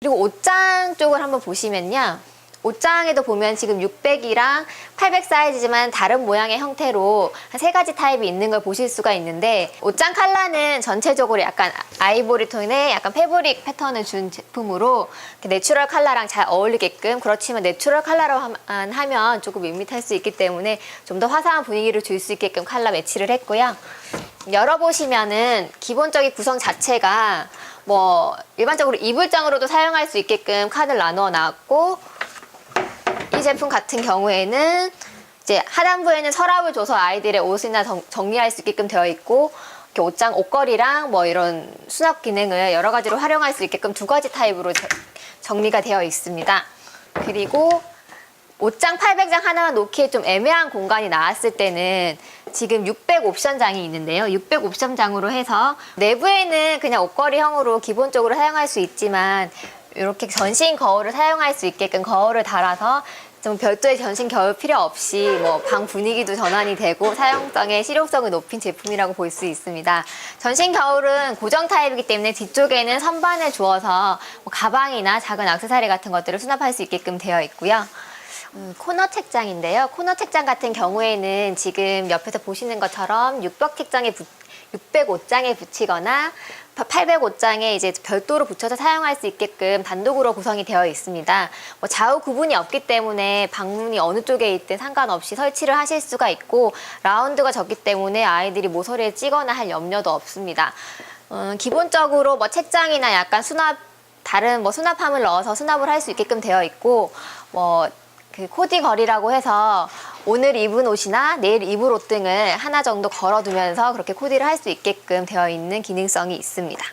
그리고 옷장 쪽을 한번 보시면요. 옷장에도 보면 지금 600이랑 800 사이즈지만 다른 모양의 형태로 한 세 가지 타입이 있는 걸 보실 수가 있는데 옷장 컬러는 전체적으로 약간 아이보리 톤의 약간 패브릭 패턴을 준 제품으로 내추럴 컬러랑 잘 어울리게끔 그렇지만 내추럴 컬러로만 하면 조금 밋밋할 수 있기 때문에 좀 더 화사한 분위기를 줄 수 있게끔 컬러 매치를 했고요. 열어보시면은 기본적인 구성 자체가 뭐 일반적으로 이불장으로도 사용할 수 있게끔 칸을 나누어 놨고 이 제품 같은 경우에는 이제 하단부에는 서랍을 줘서 아이들의 옷이나 정, 정리할 수 있게끔 되어 있고 옷장 옷걸이랑 뭐 이런 수납 기능을 여러 가지로 활용할 수 있게끔 두 가지 타입으로 저- 정리가 되어 있습니다. 그리고 옷장 800장 하나만 놓기에 좀 애매한 공간이 나왔을 때는 지금 600 옵션장이 있는데요. 600 옵션장으로 해서 내부에는 그냥 옷걸이형으로 기본적으로 사용할 수 있지만 이렇게 전신 거울을 사용할 수 있게끔 거울을 달아서 좀 별도의 전신 거울 필요 없이 뭐 방 분위기도 전환이 되고 사용성의 실용성을 높인 제품이라고 볼 수 있습니다. 전신 거울은 고정 타입이기 때문에 뒤쪽에는 선반을 주어서 뭐 가방이나 작은 액세서리 같은 것들을 수납할 수 있게끔 되어 있고요. 음, 코너 책장인데요. 코너 책장 같은 경우에는 지금 옆에서 보시는 것처럼 600 책장에 붙 605장에 붙이거나 805장에 이제 별도로 붙여서 사용할 수 있게끔 단독으로 구성이 되어 있습니다. 뭐 좌우 구분이 없기 때문에 방문이 어느 쪽에 있든 상관없이 설치를 하실 수가 있고 라운드가 적기 때문에 아이들이 모서리에 찌거나 할 염려도 없습니다. 음, 기본적으로 뭐 책장이나 약간 수납 다른 뭐 수납함을 넣어서 수납을 할 수 있게끔 되어 있고 뭐 그 코디 거리라고 해서 오늘 입은 옷이나 내일 입을 옷 등을 하나 정도 걸어두면서 그렇게 코디를 할 수 있게끔 되어 있는 기능성이 있습니다.